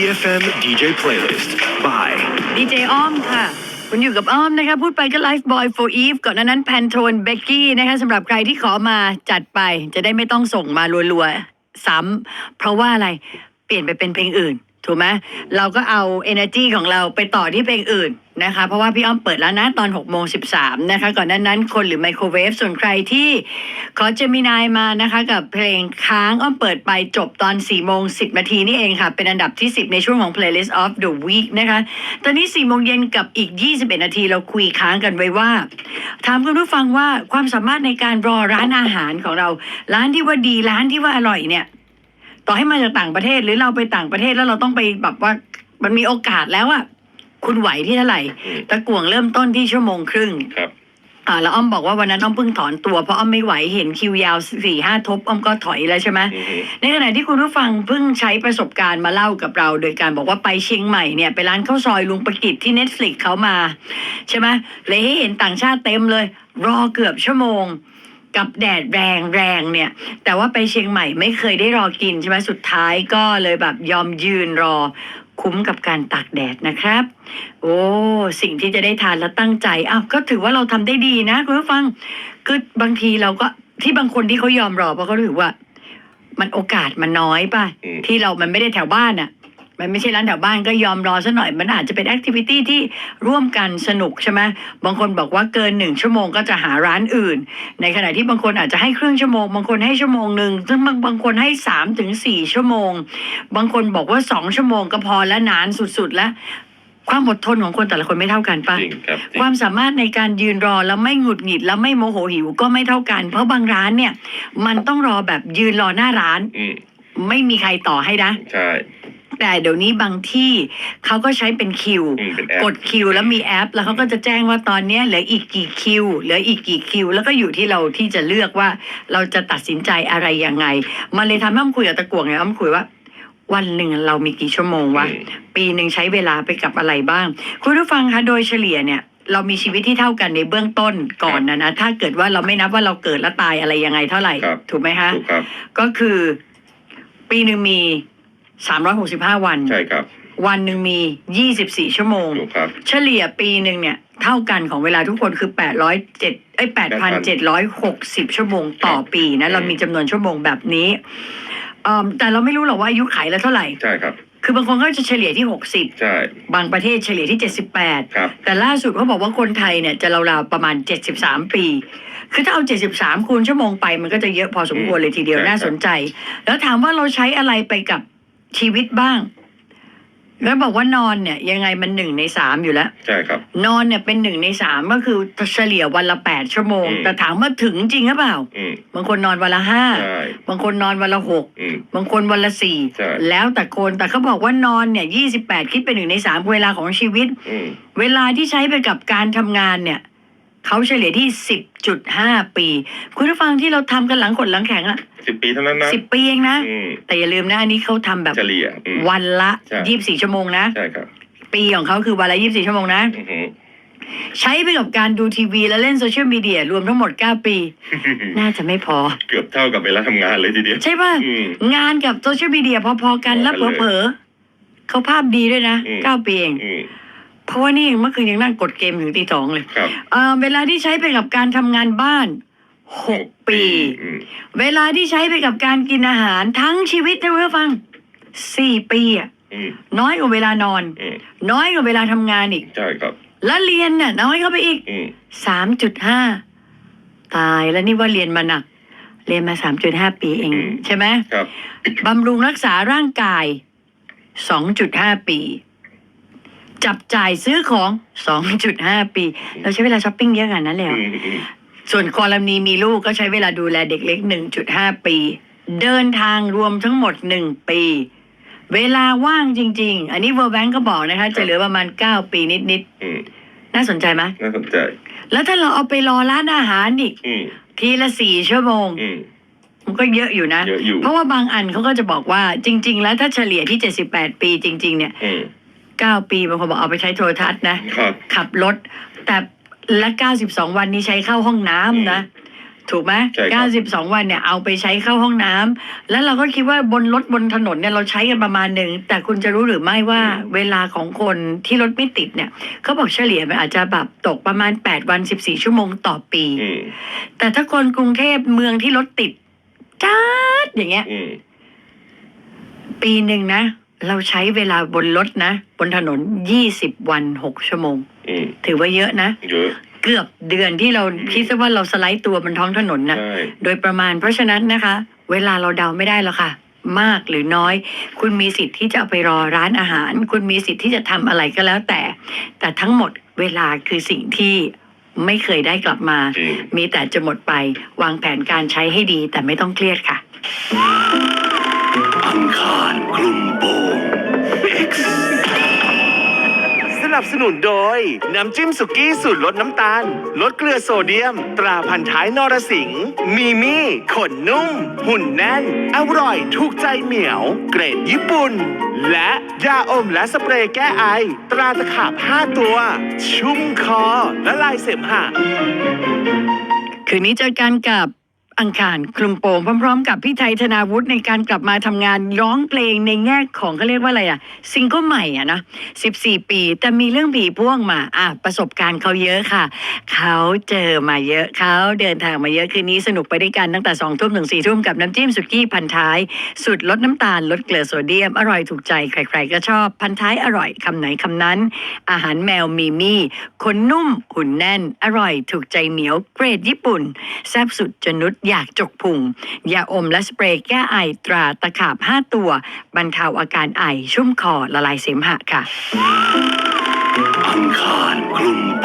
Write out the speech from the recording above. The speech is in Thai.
EFM DJ Playlist by ดีเจอ้อมค่ะ คุณอยู่กับอ้อมนะคะ พูดไปก็ Life Boy for Eve ก่อนหนานั้นแพนโทนเบกกี้นะคะสำหรับใครที่ขอมาจัดไป จะได้ไม่ต้องส่งมารัวๆ ซ้ำเพราะว่าอะไรเปลี่ยนไปเป็นเพลงอื่น ถูกไหมเราก็เอา energy ของเราไปต่อที่เพลงอื่นนะคะ เพราะว่าพี่อ้อมเปิดแล้วนะตอน6โมง13 นะคะ ก่อนหนั้นนั้นคนหรือไมโครเวฟส่วนใครที่ขอเจมินายมานะคะ กับเพลงค้างอ้อมเปิดไปจบตอน4โมง10 นาทีนี่เองค่ะ เป็นอันดับที่ 10 ในช่วงของ playlist of the week นะคะ ตอนนี้4โมงเย็นกับอีก 21 นาทีเราคุยค้างกันไว้ว่าถามคุณผู้ฟังว่าความสามารถในการรอร้านอาหารของเรา ร้านที่ว่าดีร้านที่ว่าอร่อยเนี่ย ต่อให้มาจากต่างประเทศหรือเราไปต่างประเทศแล้วเราต้องไปแบบว่ามันมีโอกาสแล้วอะคุณไหวที่เท่าไหร่อืมตะกวงเริ่มต้นที่ชั่วโมงครึ่งครับอ่าแล้วอ้อมบอกว่าวันนั้นอ้อมเพิ่งถอนตัวเพราะอ้อมไม่ไหวเห็นคิวยาวสี่ห้าทบอ้อมก็ถอยแล้วใช่ไหมอือฮึในขณะที่คุณผู้ฟังเพิ่งใช้ประสบการณ์มาเล่ากับเรา โดยการบอกว่าไปเชียงใหม่เนี่ยไปร้านข้าวซอยลุงประกิตที่ Netflix เขามา ใช่ไหมเลยให้เห็นต่างชาติเต็มเลย รอเกือบชั่วโมง กับแดดแรงแรงเนี่ย แต่ว่าไปเชียงใหม่ไม่เคยได้รอกินใช่ไหมสุดท้ายก็เลยแบบยอมยืนรอคุ้มกับการตากแดดนะครับ โอ้ สิ่งที่จะได้ทานแล้วตั้งใจอ้าวก็ถือว่าเราทำได้ดีนะคุณผู้ฟังคือบางทีเราก็ที่บางคนที่เขายอมรอเพราะเขาถือว่า มันโอกาสมันน้อยป่ะอืมที่เรามันไม่ได้แถวบ้านอะ มันไม่ใช่ร้านแถวบ้านก็ยอมรอซะหน่อย มันอาจจะเป็นแอคทิวิตี้ที่ร่วมกันสนุกใช่ไหมบางคนบอกว่าเกินหนึ่งชั่วโมงก็จะหาร้านอื่น ในขณะที่บางคนอาจจะให้ครึ่งชั่วโมง บางคนให้ชั่วโมงหนึ่งซึ่งบางบางคนให้สามถึงสี่ชั่วโมง บางคนบอกว่าสองชั่วโมงก็พอและนานสุดๆแล้วความอดทนของคนแต่ละคนไม่เท่ากันป่ะจริงครับจริคงวามสามารถในการยืนรอแล้วไม่หงุดหงิดแล้วไม่โมโหหิวก็ไม่เท่ากัน เพราะบางร้านเนี่ย มันต้องรอแบบยืนรอหน้าร้านอืมไม่มีใครต่อให้นะใช่ แต่เดี๋ยวนี้บางที่เขาก็ใช้เป็นคิว อืมเป็นแอป กดคิวแล้วมีแอป แล้วเขาก็จะแจ้งว่าตอนเนี้ยเหลืออีกกี่คิวเหลืออีกกี่คิว แล้วก็อยู่ที่เราที่จะเลือกว่าเราจะตัดสินใจอะไรยังไง มันเลยทำให้อ้อมคุยกับตะกวงไงอ้อมคุยว่า วันหนึ่งเรามีกี่ชั่วโมงวะ อืม ปีหนึ่งใช้เวลาไปกับอะไรบ้าง คุณผู้ฟังคะโดยเฉลี่ยเนี่ย เรามีชีวิตที่เท่ากันในเบื้องต้นก่อนนะนะ ถ้าเกิดว่าเราไม่นับว่าเราเกิดและตายอะไรยังไงเท่าไหร่ ครับ ถูกไหมคะ ถูกครับ ก็คือ ปีหนึ่งมี สามร้อยหกสิบห้าวัน ใช่ครับ วันหนึ่งมียี่สิบสี่ชั่วโมง ถูกครับ เฉลี่ยปีหนึ่งเนี่ย เท่ากันของเวลาทุกคนคือแปดร้อยเจ็ดไอ้แปดพันเจ็ดร้อยหกสิบชั่วโมงต่อปีนะ เรามีจำนวนชั่วโมงแบบนี้เอิ่มแต่เราไม่รู้หรอกว่าอายุไขแล้วเท่าไหร่ ใช่ครับ คือบางคนก็จะเฉลี่ยที่หกสิบใช่ บางประเทศเฉลี่ยที่เจ็ดสิบแปดครับ แต่ล่าสุดเขาบอกว่าคนไทยเนี่ยจะราวๆประมาณ73ปี คือถ้าเอา 73 คูณชั่วโมงไปมันก็จะเยอะพอสมควรเลยทีเดียวใช่ครับ น่าสนใจ แล้วถามว่าเราใช้อะไรไปกับ ชีวิตบ้าง แล้วบอกว่านอนเนี่ย ยังไงมันหนึ่งในสามอยู่แล้ว ใช่ครับ นอนเนี่ยเป็นหนึ่งในสามก็คือเฉลี่ยวันละแปดชั่วโมง อืม แต่ถามว่าถึงจริงหรือเปล่า อืมบางคนนอนวันละห้า ใช่บางคนนอนวันละหก อืม บางคนวันละสี่ ใช่ แล้วแต่คน แต่เขาบอกว่านอนเนี่ยยี่สิบแปดคิดเป็นหนึ่งในสามเวลาของชีวิต อืมเวลาที่ใช้ไปกับการทำงานเนี่ย เขาเฉลี่ยที่ 10.5 ปี คุณผู้ฟังที่เราทำกันหลังขดหลังแข็งอะสิบปีเท่านั้นนะสิบปีเองนะ อืมแต่อย่าลืมนะอันนี้เขาทำแบบเฉลี่ยอืม วันละ ใช่ 24 ชั่วโมงนะ ใช่ครับปีของเขาคือวันละ 24 ชั่วโมงนะ อือฮึใช้ไปกับการดูทีวีและเล่นโซเชียลมีเดียรวมทั้งหมด 9 ปี น่าจะไม่พอ เกือบเท่ากับเวลาทำงานเลยทีเดียวใช่ป่ะ อืม งานกับโซเชียลมีเดียพอๆกันพอกันแล้วเลยเผลอๆเขาภาพดีด้วยนะ อืม 9 ปีเอง อืม เพราะว่านี่เมื่อคืนยังนั่งกดเกมถึงตีสองเลยครับ เอ่อเวลาที่ใช้ไปกับการทำงานบ้านหกปี อืมเวลาที่ใช้ไปกับการกินอาหารทั้งชีวิตนะเพื่อนฟังสี่ปีอะอืมน้อยกว่าเวลานอน อืมน้อยกว่าเวลาทำงานอีก ใช่ครับ แล้วเรียนน่ะน้อยเข้าไปอีกอืมสามจุดห้าตายแล้วนี่ว่าเรียนมาหนัก เรียนมาสามจุดห้าปีเอง ใช่ไหมครับ บำรุงรักษาร่างกายสองจุดห้าปี จับจ่ายซื้อของสองจุดห้าปี เราใช้เวลาช้อปปิ้งเยอะขนาดนั้นเลยเหรออืมอืมส่วนกรณีมีลูกก็ใช้เวลาดูแลเด็กเล็ก 1.5 ปี เดินทางรวมทั้งหมด 1 ปี เวลาว่างจริง ๆ อันนี้เวอร์แบงก็บอกนะคะ จะเหลือประมาณ 9 ปีนิดอืมๆน่าสนใจไหมน่าสนใจ แล้วถ้าเราเอาไปรอร้านอาหารอีกอืมทีละสี่ชั่วโมงอืมมันก็เยอะอยู่นะเยอะอยู่เพราะว่าบางอันเขาก็จะบอกว่าจริง ๆ แล้วถ้าเฉลี่ยที่ 78 ปีจริง ๆ เนี่ย อืม9ปีบางคนบอกเอาไปใช้โทรทัศน์นะ ครับ ขับรถ แต่ละ92วันนี้ใช้เข้าห้องน้ำนะ ถูกไหมใช่ครับเก้าสิบสองวันเนี่ยเอาไปใช้เข้าห้องน้ำแล้วเราก็คิดว่าบนรถบนถนนเนี่ยเราใช้กันประมาณหนึ่ง แต่คุณจะรู้หรือไม่ว่าเวลาของคนที่รถไม่ติดเนี่ยเขาบอกเฉลี่ยมันอาจจะแบบตกประมาณ 8 วัน 14 ชั่วโมงต่อปี อืมแต่ถ้าคนกรุงเทพเมืองที่รถติดจ้าดอย่างเงี้ย อืมปีหนึ่งนะ เราใช้เวลาบนรถนะ บนถนน20วัน6ชั่วโมง อืมถือว่าเยอะนะ เยอะเกือบเดือนที่เราคิดซะว่าเราสไลด์ตัวบนท้องถนนนะ ใช่โดยประมาณเพราะฉะนั้นนะคะ เวลาเราเดาไม่ได้แล้วค่ะ มากหรือน้อย คุณมีสิทธิ์ที่จะเอาไปรอร้านอาหาร คุณมีสิทธิ์ที่จะทำอะไรก็แล้วแต่ แต่ทั้งหมดเวลาคือสิ่งที่ไม่เคยได้กลับมา จริงมีแต่จะหมดไปวางแผนการใช้ให้ดีแต่ไม่ต้องเครียดค่ะ อังคารคลุมโป นับสนุนโดย น้ำจิ้มสุกี้สูตรลดน้ำตาล ลดเกลือโซเดียม ตราพันท้ายนรสิงห์มีมี่ขนนุ่ม หุ่นแน่น อร่อยถูกใจเหมียว เกรดญี่ปุ่น และยาอมและสเปรย์แก้ไอ ตราตะขาบ 5 ตัว ชุ่มคอและลายเสมหะคืนนี้เจอกันกับ อังคารคลุมโปงพร้อมๆ กับพี่ไทยธนาวุฒิในการกลับมาทำงานร้องเพลงในแง่ของเขาเรียกว่าอะไรอะซิงเกิลใหม่อะนะ14 ปี แต่มีเรื่องผีพ่วงมาอะประสบการณ์เขาเยอะค่ะ เขาเจอมาเยอะเขาเดินทางมาเยอะคืนนี้สนุกไปด้วยกันตั้งแต่2ทุ่มถึง4ทุ่มกับน้ำจิ้มสุกี้พันท้าย สุดลดน้ำตาลลดเกลือโซเดียม อร่อยถูกใจใคร ๆ ก็ชอบพันท้ายอร่อยคำไหนคำนั้น อาหารแมวมีมี่คนนุ่มหุ่นแน่น อร่อยถูกใจเหนียวเกรดญี่ปุ่นแซ่บสุดจนุดอยากจกพุงยาอมและสเปรย์แก้ไอตราตะขาบ 5 ตัว บรรเทาอาการไอชุ่มคอละลายเสมหะค่ะ อังคารกลุมโป